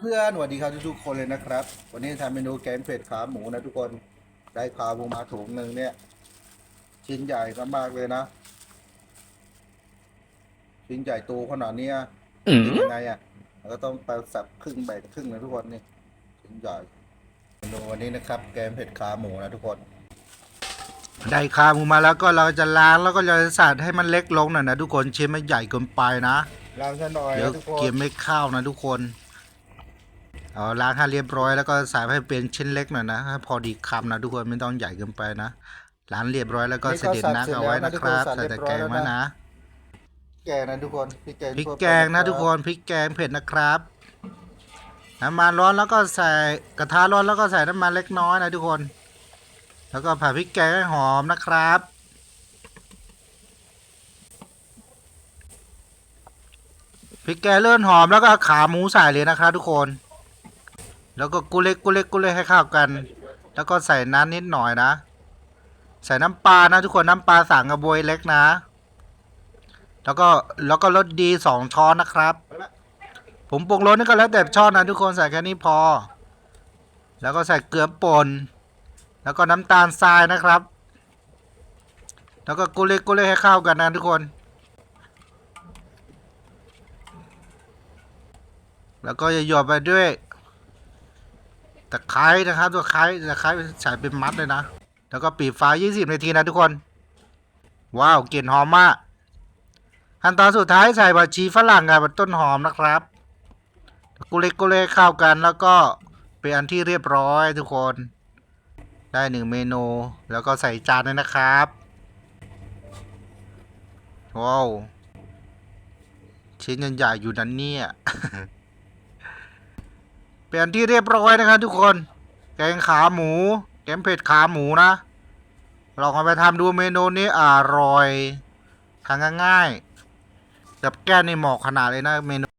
เพื่อนสวัสดีครับทุกๆคนเลยนะครับ วันนี้ทำเมนูแกงเผ็ดขาหมูนะทุกคนได้ขาหมูมาถุงหนึ่งเนี่ย ชิ้นใหญ่มากๆเลยนะ ชิ้นใหญ่โตขนาดเนี้ยกินยังไงอะแล้วก็ต้องไปสับครึ่งแบ่งครึ่งนะทุกคนนี่ชิ้นใหญ่เมนูวันนี้นะครับ แกงเผ็ดขาหมูนะทุกคน ได้ขาหมูมาแล้วก็เราจะล้างแล้วก็จะใส่ให้มันเล็กลงหน่อยนะทุกคนชิ้นไม่ใหญ่เกินไปนะล้างซะหน่อยเดี๋ยวนะทุกคนเกียมไม่เข้านะทุกคน เอาล้างให้เรียบร้อยแล้วก็ใส่ให้เป็นชิ้นเล็กหน่อยนะให้พอดีคำนะทุกคนไม่ต้องใหญ่เกินไปนะล้างเรียบร้อยแล้วก็เสด็จน้ำเอาไว้นะครับใส่แต่แกงไว้นะแกงนะทุกคนพริกแกงพริกทั่วไปแกงนะทุกคนพริกแกงเผ็ดนะครับน้ำมันร้อนแล้วก็ใส่กระทะร้อนแล้วก็ใส่น้ำมันเล็กน้อยนะทุกคน แล้วก็ผัดพริกแกงให้หอมนะครับพริกแกงเลื่อนหอมแล้วก็ขาหมูใส่เลยนะครับทุกคน แล้วก็กุเล็กกุเล็กกุเล็กให้เข้ากัน แล้วก็ใส่น้ำนิดหน่อยนะ ใส่น้ำปลานะทุกคนน้ำปลาสั่งกระบวยเล็กนะ แล้วก็แล้วก็รสดีสองช้อนนะครับ ผมปรุงรสนี่ก็แล้วแต่ช้อนนะทุกคนใส่แค่นี้พอ แล้วก็ใส่เกลือป่นแล้วก็น้ำตาลทรายนะครับ แล้วก็กุเล็กกุเล็กให้เข้ากันนะทุกคนแล้วก็จะหยอดไปด้วย ตะไคร้นะครับตะไคร้ตะไคร้ใส่เป็นมัดเลยนะ แล้วก็ปิดไฟ20 นาทีนะทุกคน ว้าวกลิ่นหอมมาก ขั้นตอนสุดท้ายใส่ผักชีฝรั่งกับต้นหอมนะครับกุเล็กกุเล็กเข้ากันแล้วก็เป็นอันที่เรียบร้อยทุกคน ได้หนึ่งเมนู แล้วก็ใส่จานเลยนะครับว้าวชิ้นใหญ่ๆอยู่นั้นเนี่ย เปลี่ยนที่เรียบร้อยนะครับทุกคน แกงขาหมูแกงเผ็ดขาหมูนะลองเอาไปทำดูเมนูนี้อร่อยทางง่ายๆกับแก้ในหมอกขนาดเลยนะเมนู